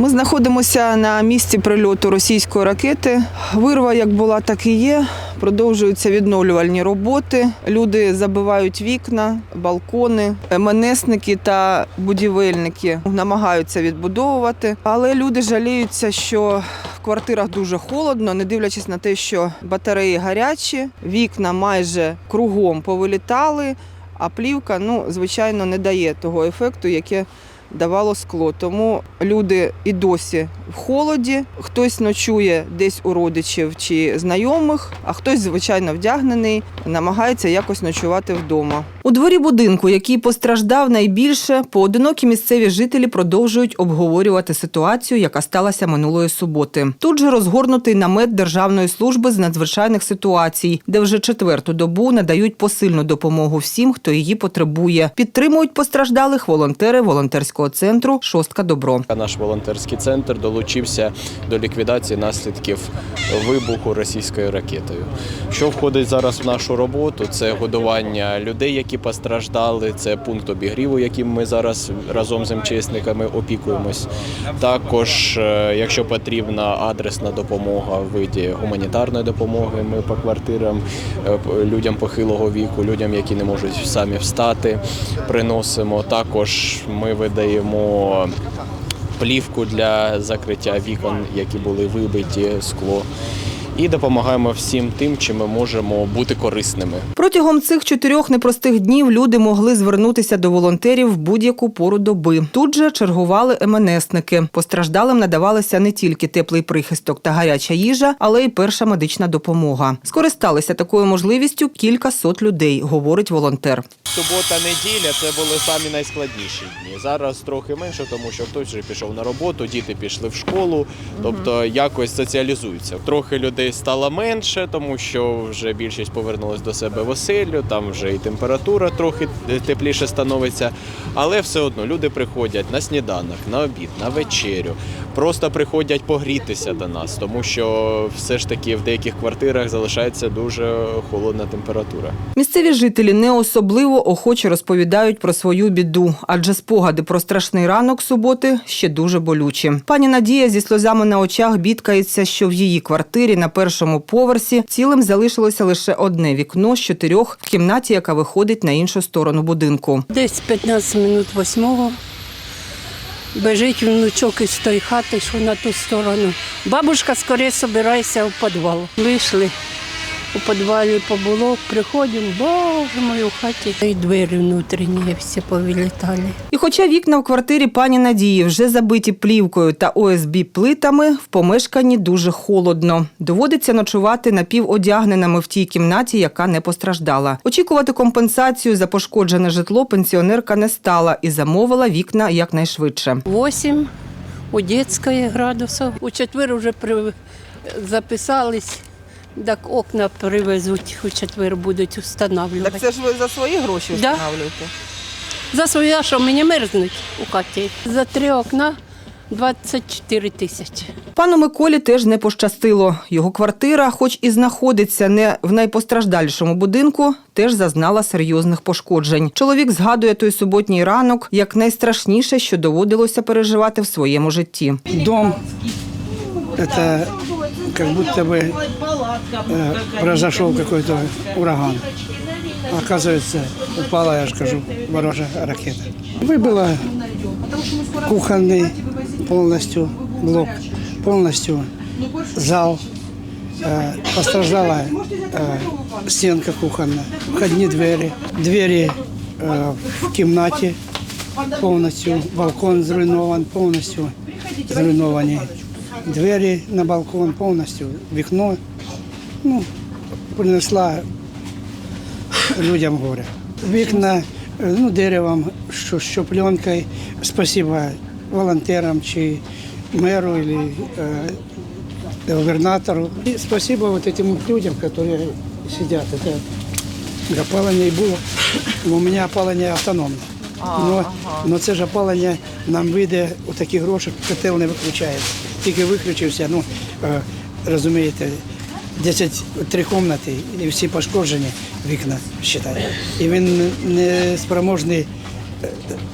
Ми знаходимося на місці прильоту російської ракети. Вирва як була, так і є. Продовжуються відновлювальні роботи. Люди забивають вікна, балкони, МНСники та будівельники намагаються відбудовувати. Але люди жаліються, що в квартирах дуже холодно, не дивлячись на те, що батареї гарячі, вікна майже кругом повилітали, а плівка, ну, звичайно, не дає того ефекту, яке давало скло. Тому люди і досі в холоді. Хтось ночує десь у родичів чи знайомих, а хтось, звичайно, вдягнений, намагається якось ночувати вдома. У дворі будинку, який постраждав найбільше, поодинокі місцеві жителі продовжують обговорювати ситуацію, яка сталася минулої суботи. Тут же розгорнутий намет Державної служби з надзвичайних ситуацій, де вже четверту добу надають посильну допомогу всім, хто її потребує. Підтримують постраждалих волонтери волонтерського центру Шостка Добро. Наш волонтерський центр долучився до ліквідації наслідків вибуху російською ракетою. Що входить зараз в нашу роботу? Це годування людей, які постраждали, це пункт обігріву, яким ми зараз разом з МЧСниками опікуємось. Також, е, якщо потрібна адресна допомога в виді гуманітарної допомоги, ми по квартирам е, людям похилого віку, людям, які не можуть самі встати, приносимо. Також ми видаємо плівку для закриття вікон, які були вибиті, скло. І допомагаємо всім тим, чим ми можемо бути корисними. Протягом цих чотирьох непростих днів люди могли звернутися до волонтерів в будь-яку пору доби. Тут же чергували МНСники. Постраждалим надавалися не тільки теплий прихисток та гаряча їжа, але й перша медична допомога. Скористалися такою можливістю кілька сот людей, говорить волонтер. Субота, неділя це були самі найскладніші дні. Зараз трохи менше, тому що хтось вже пішов на роботу, діти пішли в школу, тобто якось соціалізуються. Трохи людей стало менше, тому що вже більшість повернулась до себе в оселю, там вже і температура трохи тепліше становиться. Але все одно люди приходять на сніданок, на обід, на вечерю. Просто приходять погрітися до нас, тому що все ж таки в деяких квартирах залишається дуже холодна температура. Місцеві жителі не особливо охоче розповідають про свою біду, адже спогади про страшний ранок суботи ще дуже болючі. Пані Надія зі сльозами на очах бідкається, що в її квартирі на першому поверсі цілим залишилося лише одне вікно з чотирьох в кімнаті, яка виходить на іншу сторону будинку. Десь 15 минут восьмого. Бежить внучок із тої хати, що на ту сторону. Бабушка скоріше збирається в підвал. Вийшли. У підвалі побуло, приходимо, боже мой, у хаті. І двері внутрішні всі повилітали. І хоча вікна в квартирі пані Надії вже забиті плівкою та ОСБ плитами, в помешканні дуже холодно. Доводиться ночувати напіводягненими в тій кімнаті, яка не постраждала. Очікувати компенсацію за пошкоджене житло пенсіонерка не стала і замовила вікна якнайшвидше. 8 у дитячої градусів. У четвер вже при... записались, так окна привезуть, у четвер будуть встановлювати. це ж ви за свої гроші Да. встановлюєте? За своє, що мені мерзнуть у хаті. За три окна 24 тисячі. Пану Миколі теж не пощастило. Його квартира, хоч і знаходиться не в найпостраждальшому будинку, теж зазнала серйозних пошкоджень. Чоловік згадує той суботній ранок як найстрашніше, що доводилося переживати в своєму житті. Дом – это как будто бы э, произошел какой-то ураган. Оказывается, упала, я скажу, ворожая ракета. Выбила кухонный полностью блок, полностью зал. Э, пострадала э, стенка кухонная, входные двери, двери в комнате полностью, балкон зруйнован, полностью зруйновані. Двері на балкон повністю, вікно. Ну, принесла людям горе. Вікна е, ну, деревом, що, що пленкою. Спасибо волонтерам чи меру, или, э, губернатору. И спасибо вот этим людям, которые сидят. Это опалення і було. У мене опалення автономне. Но, но це ж опалення нам вийде у такі гроші, котел не виключається. Тільки виключився, ну е, розумієте, 10 три кімнати і всі пошкоджені вікна вважайте. І він не спроможний е,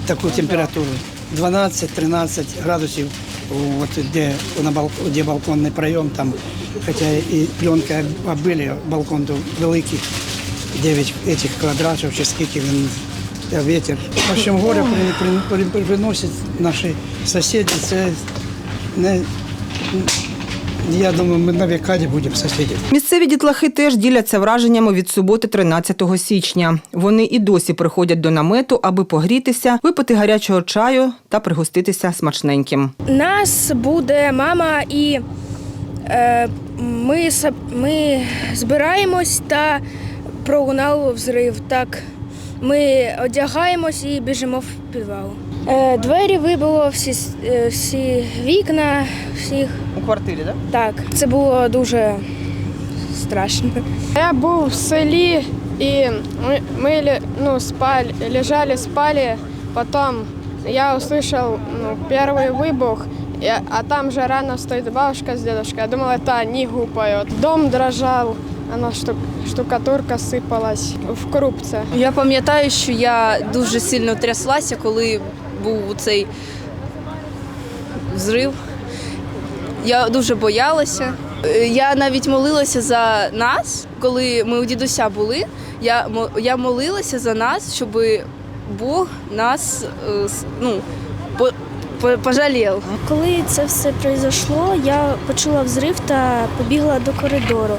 таку температуру 12-13 градусів вот где, на бал, где балконный проем, там, хотя и пленка оббили, балкон был великий, 9 этих квадратов, чи скільки він, а ветер. В общем, горе при, при, при, приносять наші сусіди, це не, я думаю, ми на віка не будемо сусідів. Місцеві дітлахи теж діляться враженнями від суботи 13 січня. Вони і досі приходять до намету, аби погрітися, випити гарячого чаю та пригоститися смачненьким. Нас буде мама і е, ми, ми збираємось та пролунав взрив. Так, ми одягаємось і біжимо в підвал. Е, двері вибило, всі, с- е, всі вікна, всіх. У квартирі, так? Так, це було дуже страшно. Я був в селі і ми, ми ле- ну, спали, лежали, спали. Потом я услышал ну, первый выбух, и- а там же рано стоит бабушка с дедушкой. Я думала, это они гупают. Дом дрожал, штук, штукатурка сыпалась в крупце. Я пам'ятаю, що я дуже сильно тряслася, коли був цей взрив. Я дуже боялася. Я навіть молилася за нас, коли ми у дідуся були. Я, я молилася за нас, щоб Бог нас е, ну, по- по- пожалів. Коли це все пройшло, я почула взрив та побігла до коридору.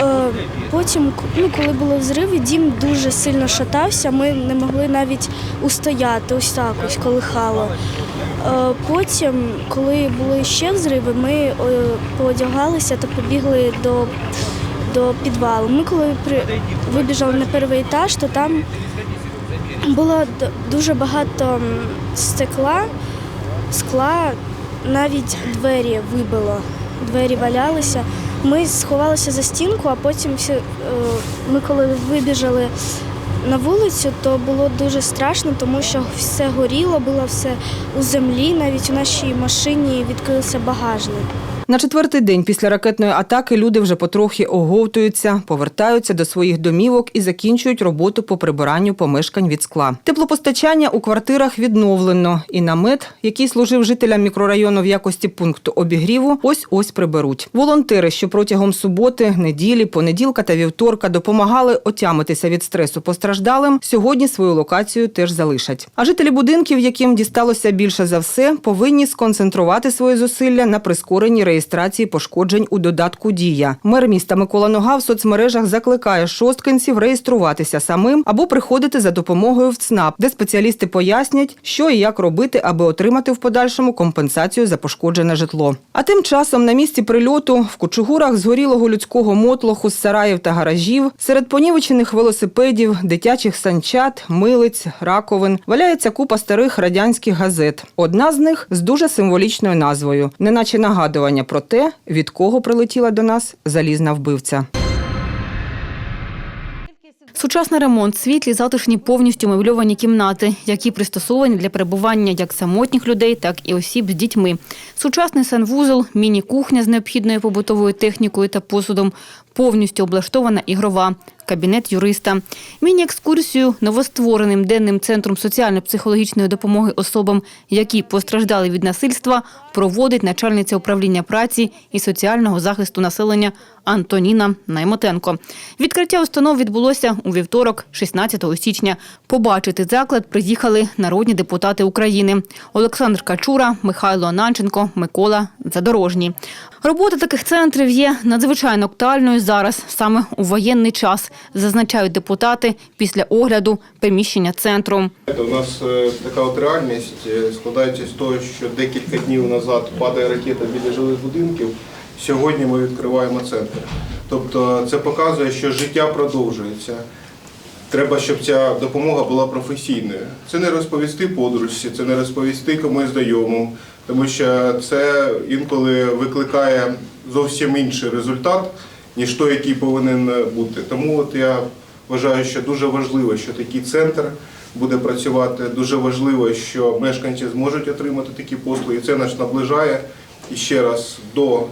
Е, Потім, ну, коли було взрив, дім дуже сильно шатався, ми не могли навіть устояти, ось так ось колихало. Е, Потім, коли були ще взриви, ми е, поодягалися та побігли до, до підвалу. Ми коли при, вибіжали на перший етаж, то там було дуже багато стекла, скла, навіть двері вибило. Двері валялися. Ми сховалися за стінку, а потім всі, е, ми коли вибіжали на вулицю, то було дуже страшно, тому що все горіло, було все у землі. Навіть у нашій машині відкрився багажник. На четвертий день після ракетної атаки люди вже потрохи оговтуються, повертаються до своїх домівок і закінчують роботу по прибиранню помешкань від скла. Теплопостачання у квартирах відновлено, і намет, який служив жителям мікрорайону в якості пункту обігріву, ось ось приберуть. Волонтери, що протягом суботи, неділі, понеділка та вівторка допомагали отямитися від стресу постраждалим, сьогодні свою локацію теж залишать. А жителі будинків, яким дісталося більше за все, повинні сконцентрувати свої зусилля на прискоренні реєстрації пошкоджень у додатку Дія. Мер міста Микола Нога в соцмережах закликає шосткинців реєструватися самим або приходити за допомогою в ЦНАП, де спеціалісти пояснять, що і як робити, аби отримати в подальшому компенсацію за пошкоджене житло. А тим часом на місці прильоту в кучугурах згорілого людського мотлоху з сараїв та гаражів, серед понівечених велосипедів, дитячих санчат, милиць, раковин валяється купа старих радянських газет. Одна з них з дуже символічною назвою, неначе нагадування про те, від кого прилетіла до нас залізна вбивця. Сучасний ремонт, світлі, затишні, повністю мебльовані кімнати, які пристосовані для перебування як самотніх людей, так і осіб з дітьми. Сучасний санвузол, міні-кухня з необхідною побутовою технікою та посудом, повністю облаштована ігрова, кабінет юриста. Міні-екскурсію новоствореним денним центром соціально-психологічної допомоги особам, які постраждали від насильства, проводить начальниця управління праці і соціального захисту населення Антоніна Наймотенко. Відкриття установ відбулося у вівторок, 16 січня. Побачити заклад приїхали народні депутати України Олександр Качура, Михайло Ананченко, Микола Задорожній. Робота таких центрів є надзвичайно актуальною зараз, саме у воєнний час, зазначають депутати після огляду приміщення центру. У нас е, така от реальність е, складається з того, що декілька днів назад падає ракета біля жилих будинків. Сьогодні ми відкриваємо центр. Тобто це показує, що життя продовжується. Треба, щоб ця допомога була професійною. Це не розповісти подружці, це не розповісти комусь знайомому, тому що це інколи викликає зовсім інший результат, ніж той, який повинен бути. Тому от я вважаю, що дуже важливо, що такий центр буде працювати. Дуже важливо, що мешканці зможуть отримати такі послуги. Це нас наближає і ще раз до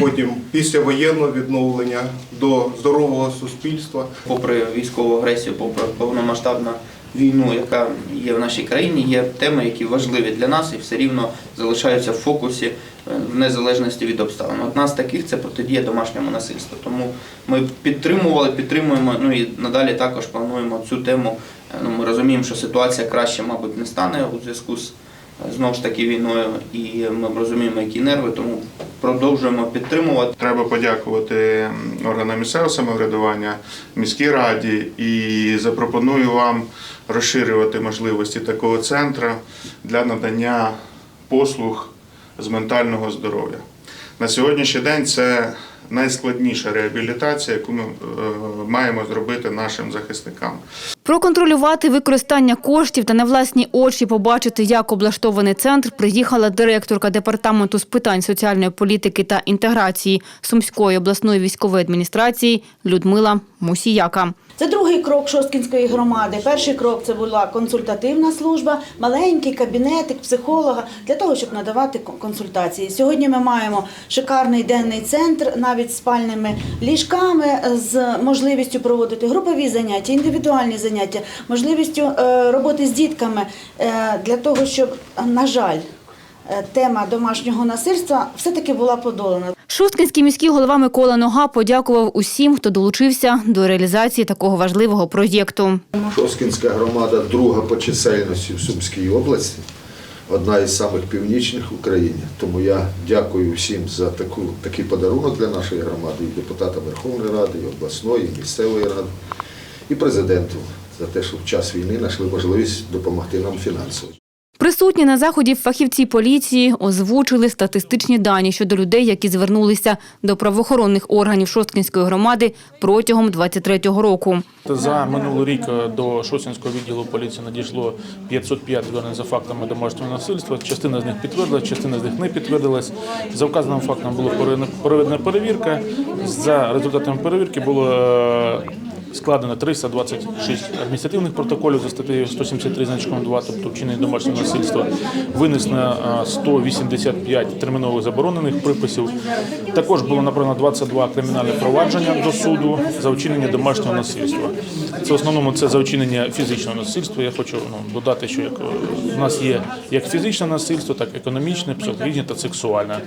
потім післявоєнного відновлення, до здорового суспільства. попри військову агресію, попри повномасштабне війну, яка є в нашій країні, є теми, які важливі для нас і все рівно залишаються в фокусі е, в незалежності від обставин. Одна з таких це протидія домашньому насильству. Тому ми підтримували, підтримуємо. Ну і надалі також плануємо цю тему. Е, Ну, ми розуміємо, що ситуація краще, мабуть, не стане у зв'язку з е, знову ж таки війною, і ми розуміємо, які нерви, тому продовжуємо підтримувати. Треба подякувати органам місцевого самоврядування, міській раді і запропоную вам розширювати можливості такого центру для надання послуг з ментального здоров'я. На сьогоднішній день це найскладніша реабілітація, яку ми е, маємо зробити нашим захисникам. Проконтролювати використання коштів та на власні очі побачити, як облаштований центр, приїхала директорка департаменту з питань соціальної політики та інтеграції Сумської обласної військової адміністрації Людмила Мусіяка. Це другий крок Шосткінської громади. Перший крок це була консультативна служба, маленький кабінетик психолога для того, щоб надавати консультації. Сьогодні ми маємо шикарний денний центр, навіть спальними ліжками, з можливістю проводити групові заняття, індивідуальні заняття, можливістю е, роботи з дітками е, для того, щоб, на жаль, е, тема домашнього насильства все-таки була подолана. Шосткинський міський голова Микола Нога подякував усім, хто долучився до реалізації такого важливого проєкту. Шоскінська громада друга по чисельності в Сумській області, одна із самих північних в Україні. Тому я дякую всім за таку, такий подарунок для нашої громади, і депутатам Верховної Ради, і обласної, і місцевої ради, і президенту за те, що в час війни знайшли можливість допомогти нам фінансово. Присутні на заході фахівці поліції озвучили статистичні дані щодо людей, які звернулися до правоохоронних органів Шосткинської громади протягом 23-го року. За минулий рік е, до Шосінського відділу поліції надійшло 505 звернень за фактами домашнього насильства. Частина з них підтвердилась, частина з них не підтвердилась. За вказаним фактом була проведена- проведена перевірка. За результатами перевірки було е, складено 326 адміністративних протоколів за статтею 173 значком 2, тобто вчинення домашнього насильства. Винесено е, 185 термінових заборонених приписів. Також було направлено 22 кримінальні провадження до суду за вчинення домашнього насильства. Це в основному це за вчинення фізичного насильства. Я хочу ну, додати, що як е, в нас є як фізичне насильство, так і економічне, психологічне та сексуальне.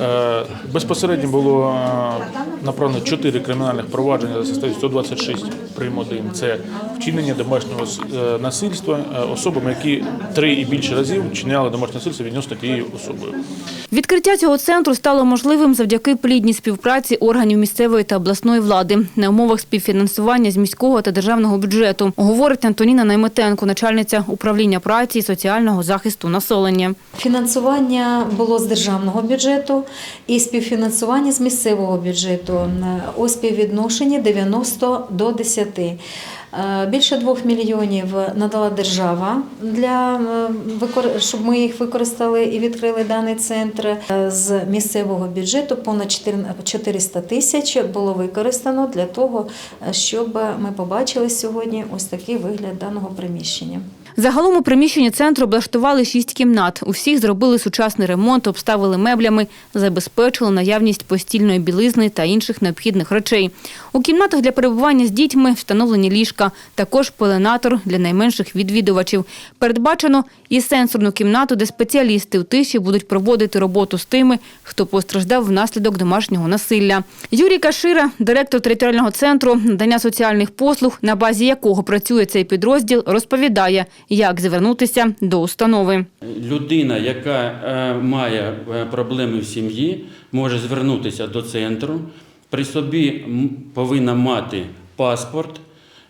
Е, Безпосередньо було е, направлено 4 кримінальних провадження за статтею 126 прим. 1. Це вчинення домашнього е, насильства особами, які три і більше разів вчиняли домашнє насильство відносно тією особою. Відкриття цього центру стало можливим завдяки плідній співпраці органів місцевої та обласної влади на умовах співфінансування з міського та державного бюджету, говорить Антоніна Найметенко, начальниця управління праці і соціального захисту населення. Фінансування було з державного бюджету і співфінансування з місцевого бюджету у співвідношенні 90 до 10. Е, Більше 2 мільйонів надала держава для е, щоб ми їх використали і відкрили даний центр. Е, З місцевого бюджету понад 400 тисяч було використано для того, щоб ми побачили сьогодні ось такий вигляд даного приміщення. Загалом у приміщенні центру облаштували шість кімнат. У всіх зробили сучасний ремонт, обставили меблями, забезпечили наявність постільної білизни та інших необхідних речей. У кімнатах для перебування з дітьми встановлені ліжка, також пеленатор для найменших відвідувачів. Передбачено і сенсорну кімнату, де спеціалісти у тиші будуть проводити роботу з тими, хто постраждав внаслідок домашнього насилля. Юрій Кашира, директор територіального центру надання соціальних послуг, на базі якого працює цей підрозділ, розповідає, як звернутися до установи. Людина, яка е, має е, проблеми в сім'ї, може звернутися до центру. При собі повинна мати паспорт,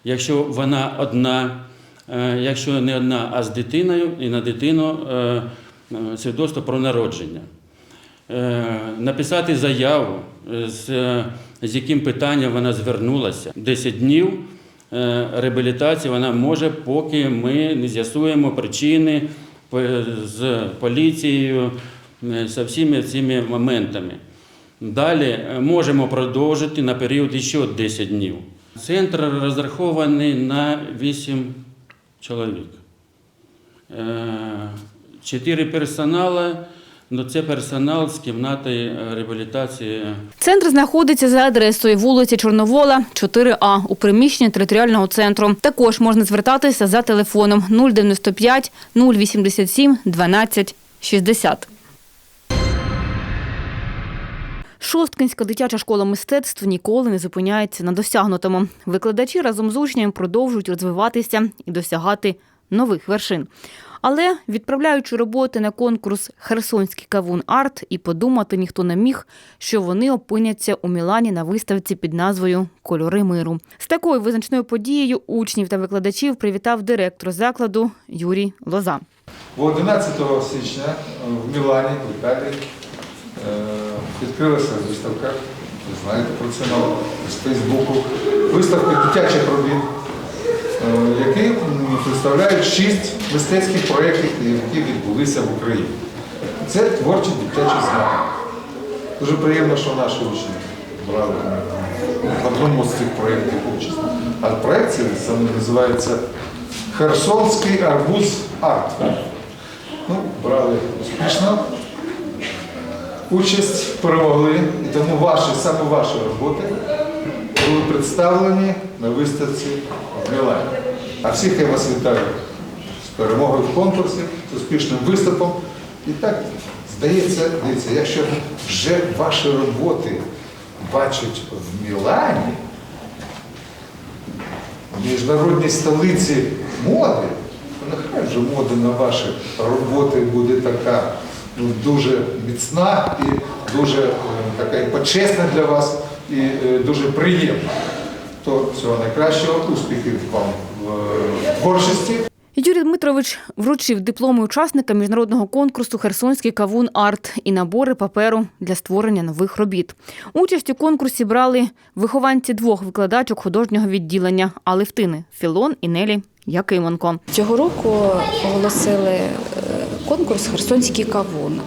якщо вона одна, е, якщо не одна, а з дитиною, і на дитину свідоцтво про народження. Написати заяву, з, яким питанням вона звернулася. 10 днів реабілітації вона може, поки ми не з'ясуємо причини з поліцією, е, з всіми цими моментами. Далі е, можемо продовжити на період ще 10 днів. Центр розрахований на 8 чоловік. Е, Чотири персонали Ну, це персонал з кімнати е, реабілітації. Центр знаходиться за адресою вулиці Чорновола, 4А у приміщенні територіального центру. Також можна звертатися за телефоном 095 087 12 60. Шосткинська дитяча школа мистецтв ніколи не зупиняється на досягнутому. Викладачі разом з учнями продовжують розвиватися і досягати нових вершин. Але відправляючи роботи на конкурс Херсонський кавун арт, і подумати ніхто не міг, що вони опиняться у Мілані на виставці під назвою Кольори миру. З такою визначною подією учнів та викладачів привітав директор закладу Юрій Лоза. 11 січня в Мілані, в Італії, е, відкрилася виставка, ви знаєте про це на Фейсбуку, виставка дитячих робіт, е, представляють шість мистецьких проєктів, які відбулися в Україні. Це творчі дитячі змагання. Дуже приємно, що наші учні брали в одному з цих проєктів участь. А проєкт саме називається Херсонський арбуз арт. Ну, брали успішно. Участь перемогли, і тому ваші, саме ваші роботи були представлені на виставці в Мілані. А всіх я вас вітаю з перемогою в конкурсі, з успішним виступом. І так, здається, дивіться, якщо вже ваші роботи бачать в Мілані, в міжнародній столиці моди, то нехай вже мода на ваші роботи буде така ну, дуже міцна і дуже е, така і почесна для вас, і е, дуже приємна. То всього найкращого, успіхів вам в творчості. Юрій Дмитрович вручив дипломи учасника міжнародного конкурсу Херсонський кавун арт і набори паперу для створення нових робіт. Участь у конкурсі брали вихованці двох викладачок художнього відділення Алевтини Філон і Нелі Якименко. Цього року оголосили е, конкурс Херсонський кавун.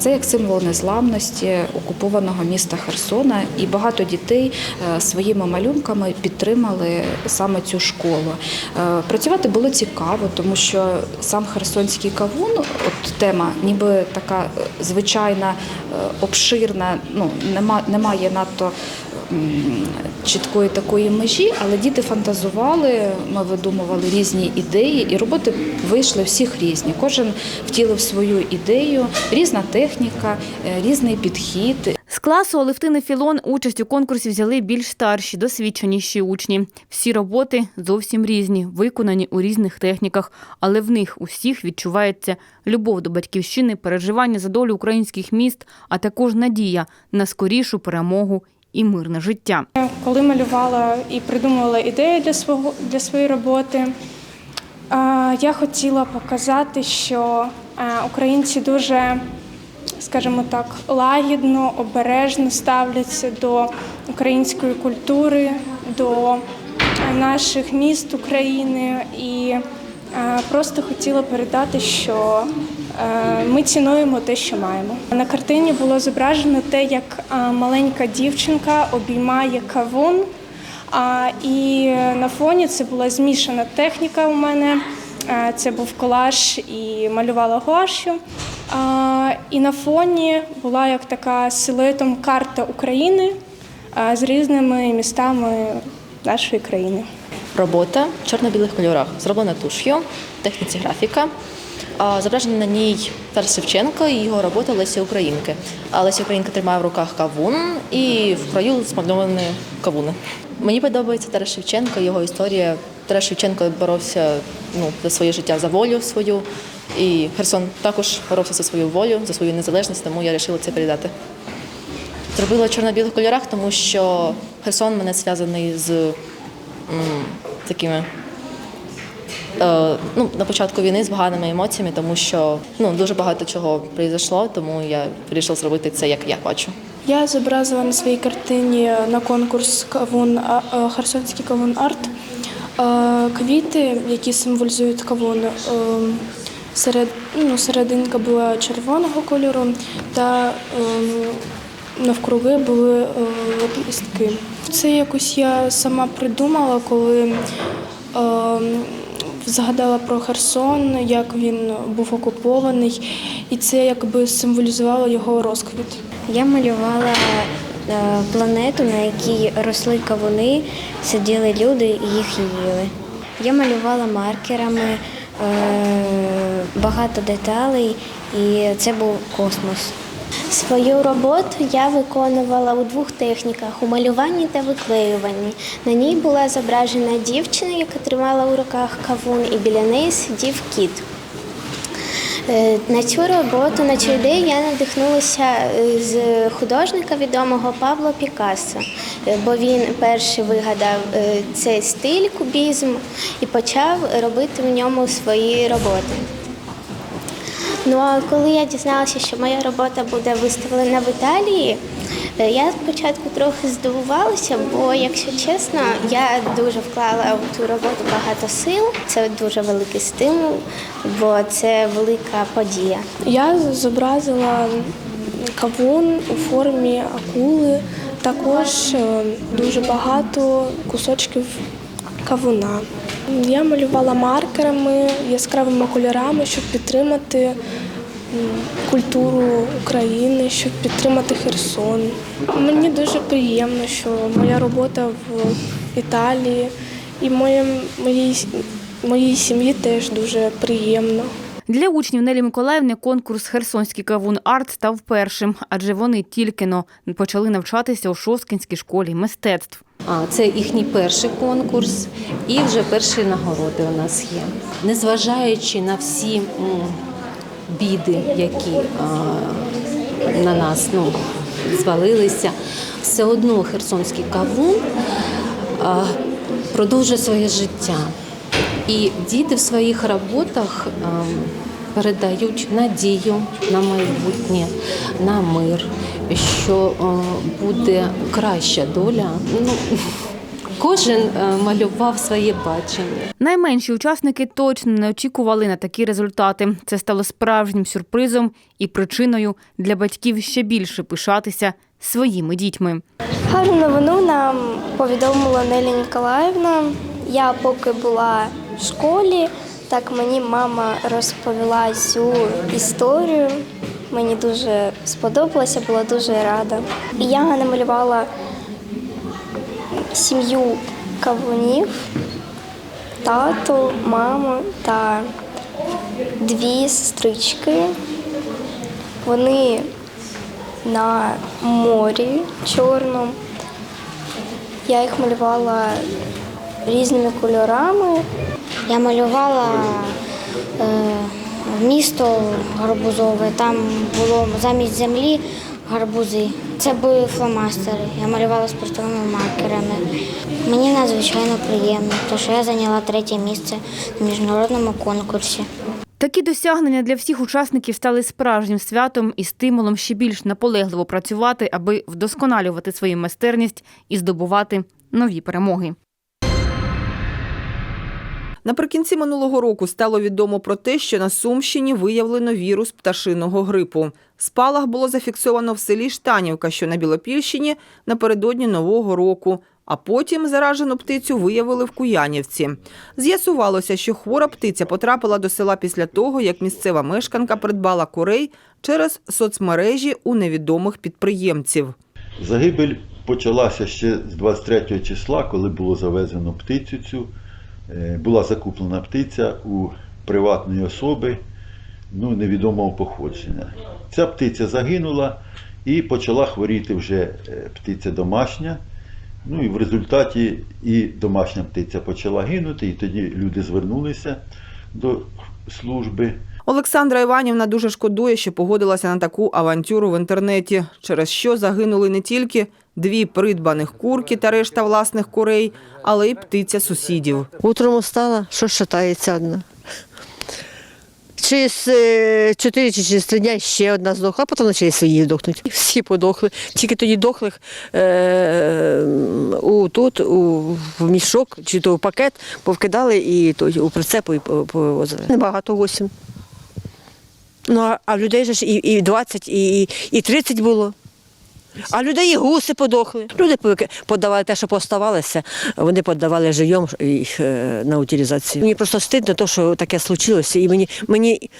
Це як символ незламності окупованого міста Херсона, і багато дітей е, своїми малюнками підтримали саме цю школу. Е, Працювати було цікаво, тому що сам Херсонський кавун, от тема, ніби така е, звичайна, обширна, ну нема, немає надто чіткої такої межі, але діти фантазували, ми видумували різні ідеї, і роботи вийшли всіх різні. Кожен втілив свою ідею, різна техніка, е, різний підхід. З класу Алевтини Філон участь у конкурсі взяли більш старші, досвідченіші учні. Всі роботи зовсім різні, виконані у різних техніках, але в них усіх відчувається любов до батьківщини, переживання за долю українських міст, а також надія на скорішу перемогу і мирне життя. Коли малювала і придумувала ідею для свого для своєї роботи, я хотіла показати, що е, українці дуже, скажімо так, лагідно, обережно ставляться до української культури, до наших міст України і е, просто хотіла передати, що ми цінуємо те, що маємо. На картині було зображено те, як е, маленька дівчинка обіймає кавун. А, і на фоні це була змішана техніка у мене. Е, Це був колаж і малювала гуашю. І на фоні була як така силуетом карта України е, з різними містами нашої країни. Робота в чорно-білих кольорах, зроблена туш'ю, техніці графіка. А, Зображений на ній Тарас Шевченко і його робота Лесі Українки. А Леся Українка тримає в руках кавун і в краю смальовані кавуни. Мені подобається Тарас Шевченко, його історія. Тарас Шевченко боровся ну, за своє життя, за волю свою. І Херсон також боровся за свою волю, за свою незалежність, тому я вирішила це передати. Зробила чорно-білих кольорах, тому що Херсон мене зв'язаний з м, такими ну, на початку війни з поганими емоціями, тому що ну, дуже багато чого прийшло, тому я вирішила зробити це, як я бачу. Я зобразила на своїй картині на конкурс кавун е, кавун арт е, квіти, які символізують кавун. Е, Серед, ну, серединка була червоного кольору, та е, навкруги були е. Це якось я сама придумала, коли е, згадала про Херсон, як він був окупований, і це якби символізувало його розквіт. Я малювала е, планету, на якій росли кавуни, сиділи люди і їх їли. Я малювала маркерами е, багато деталей, і це був космос. Свою роботу я виконувала у двох техніках у малюванні та виклеюванні. На ній була зображена дівчина, яка тримала у руках кавун, і біля неї сидів кіт. Е, На цю роботу, на цю ідею я надихнулася е, з художника відомого Пабло Пікассо, е, бо він перший вигадав цей стиль кубізм і почав робити в ньому свої роботи. Ну а коли я дізналася, що моя робота буде виставлена в Італії, е, я спочатку трохи здивувалася, бо, якщо чесно, я дуже вклала в цю роботу багато сил. Це дуже великий стимул, бо це велика подія. Я зобразила кавун у формі акули, також е, дуже багато кусочків кавуна. Я малювала маркерами, яскравими кольорами, щоб підтримати культуру України, щоб підтримати Херсон. Мені дуже приємно, що моя робота в Італії і моїй, моїй сім'ї теж дуже приємно. Для учнів Нелі Миколаївни конкурс Херсонський кавун арт став першим, адже вони тільки но почали навчатися у Шосткінській школі мистецтв. А, Це їхній перший конкурс, і вже перші нагороди у нас є. Незважаючи на всі біди, які на нас ну, звалилися, все одно херсонський кавун продовжує своє життя. І діти в своїх роботах передають надію на майбутнє, на мир, що е, буде краща доля. Ну, кожен е, малював своє бачення. Найменші учасники точно не очікували на такі результати. Це стало справжнім сюрпризом і причиною для батьків ще більше пишатися своїми дітьми. Гарну новину нам повідомила Нелі Ніколаївна. Я поки була в школі, так мені мама розповіла цю історію. Мені дуже сподобалося, була дуже рада. Я намалювала сім'ю кавунів, тату, маму та дві сестрички. Вони на морі чорному. Я їх малювала різними кольорами. Я малювала е, місто гарбузове. Там було замість землі гарбузи. Це були фломастери. Я малювала спиртовими маркерами. Мені надзвичайно приємно, тому що я зайняла третє місце на міжнародному конкурсі. Такі досягнення для всіх учасників стали справжнім святом і стимулом ще більш наполегливо працювати, аби вдосконалювати свою майстерність і здобувати нові перемоги. Наприкінці минулого року стало відомо про те, що на Сумщині виявлено вірус пташиного грипу. Спалах було зафіксовано в селі Штанівка, що на Білопільщині напередодні Нового року. А потім заражену птицю виявили в Куянівці. З'ясувалося, що хвора птиця потрапила до села після того, як місцева мешканка придбала курей через соцмережі у невідомих підприємців. Загибель почалася ще з 23 числа, коли було завезено птицю цю. Е, Була закуплена птиця у приватної особи ну, невідомого походження. Ця птиця загинула і почала хворіти вже е, птиця домашня. Ну і в результаті і домашня птиця почала гинути, і тоді люди звернулися до служби. Олександра Іванівна дуже шкодує, що погодилася на таку авантюру в інтернеті, через що загинули не тільки дві придбаних курки та решта власних курей, але й птиця сусідів. Утром устала, що шатається одна. Через е, чотири чи через три дня ще одна здохла, а потім почали свої здохнуть. Всі подохли. Тільки тоді дохлих е, у, тут, у, в мішок чи то в пакет повкидали і то, у прицепу і по- Небагато восім. Ну, а, а людей ж і, і 20, і, і 30 було. А людей і гуси подохли. Люди подавали те, що поставалося, вони подавали живьом їх е, на утилізацію. Мені просто стидно, то, що таке случилося. І мені, мені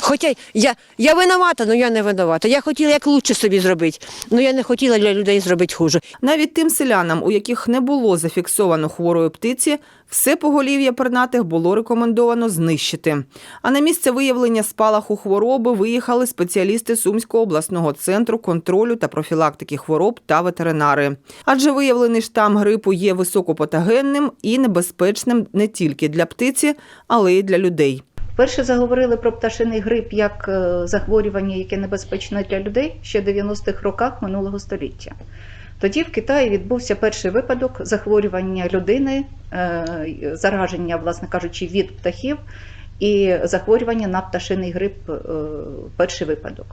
Хоча я, я винувата, але я не винувата. Я хотіла як краще собі зробити, але я не хотіла для людей зробити хуже. Навіть тим селянам, у яких не було зафіксовано хворої птиці, все поголів'я пернатих було рекомендовано знищити. А на місце виявлення спалаху хвороби виїхали спеціалісти Сумського обласного центру контролю та профілактики хвороб та ветеринари. Адже виявлений штам грипу є високопатогенним і небезпечним не тільки для птиці, але й для людей. Перше заговорили про пташиний грип як е, захворювання, яке небезпечне для людей ще в 90-х роках минулого століття. Тоді в Китаї відбувся перший випадок захворювання людини, е, зараження, власне кажучи, від птахів і захворювання на пташиний грип е, перший випадок.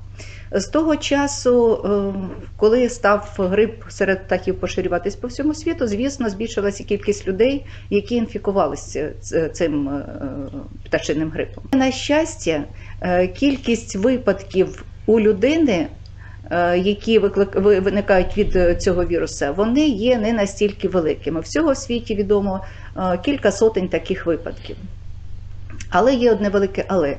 З того часу, е, коли став грип серед птахів поширюватись по всьому світу, звісно, збільшилася кількість людей, які інфікувалися цим е, пташиним грипом. На щастя, кількість випадків у людини, які виникають від цього віруса, вони є не настільки великими. Всього в світі відомо кілька сотень таких випадків. Але є одне велике але.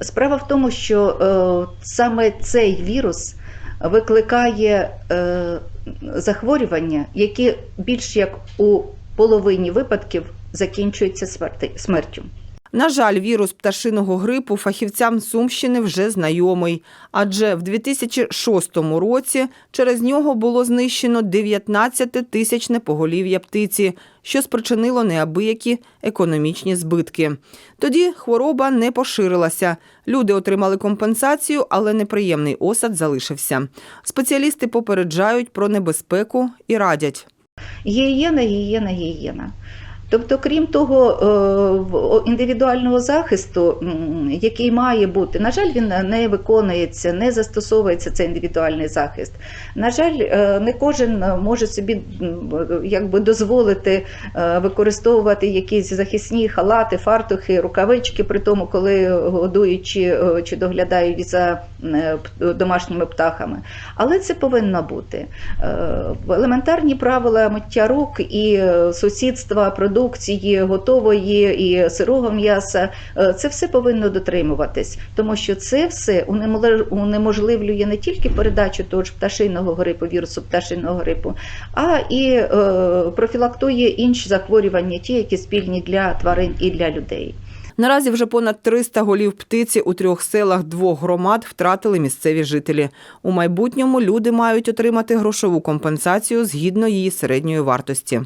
Справа в тому, що е, саме цей вірус викликає е, захворювання, які більш як у половині випадків закінчуються смертю. На жаль, вірус пташиного грипу фахівцям Сумщини вже знайомий, адже в 2006 році через нього було знищено 19-тисячне поголів'я птиці, що спричинило неабиякі економічні збитки. Тоді хвороба не поширилася. Люди отримали компенсацію, але неприємний осад залишився. Спеціалісти попереджають про небезпеку і радять. Гігієна, гігієна, гігієна. Тобто, крім того е, індивідуального захисту, який має бути, на жаль, він не виконується, не застосовується цей індивідуальний захист. На жаль, е, не кожен може собі якби дозволити е, використовувати якісь захисні халати, фартухи, рукавички, при тому, коли годують чи, доглядають за домашніми птахами. Але це повинно бути. Елементарні правила миття рук і сусідства продукції готової і сирого м'яса е, це все повинно дотримуватись, тому що це все унеможливлює не тільки передачу того ж пташиного грипу, вірусу пташиного грипу, а і е, профілактує інші захворювання, ті, які спільні для тварин і для людей. Наразі вже понад 300 голів птиці у трьох селах двох громад втратили місцеві жителі. У майбутньому люди мають отримати грошову компенсацію згідно її середньої вартості.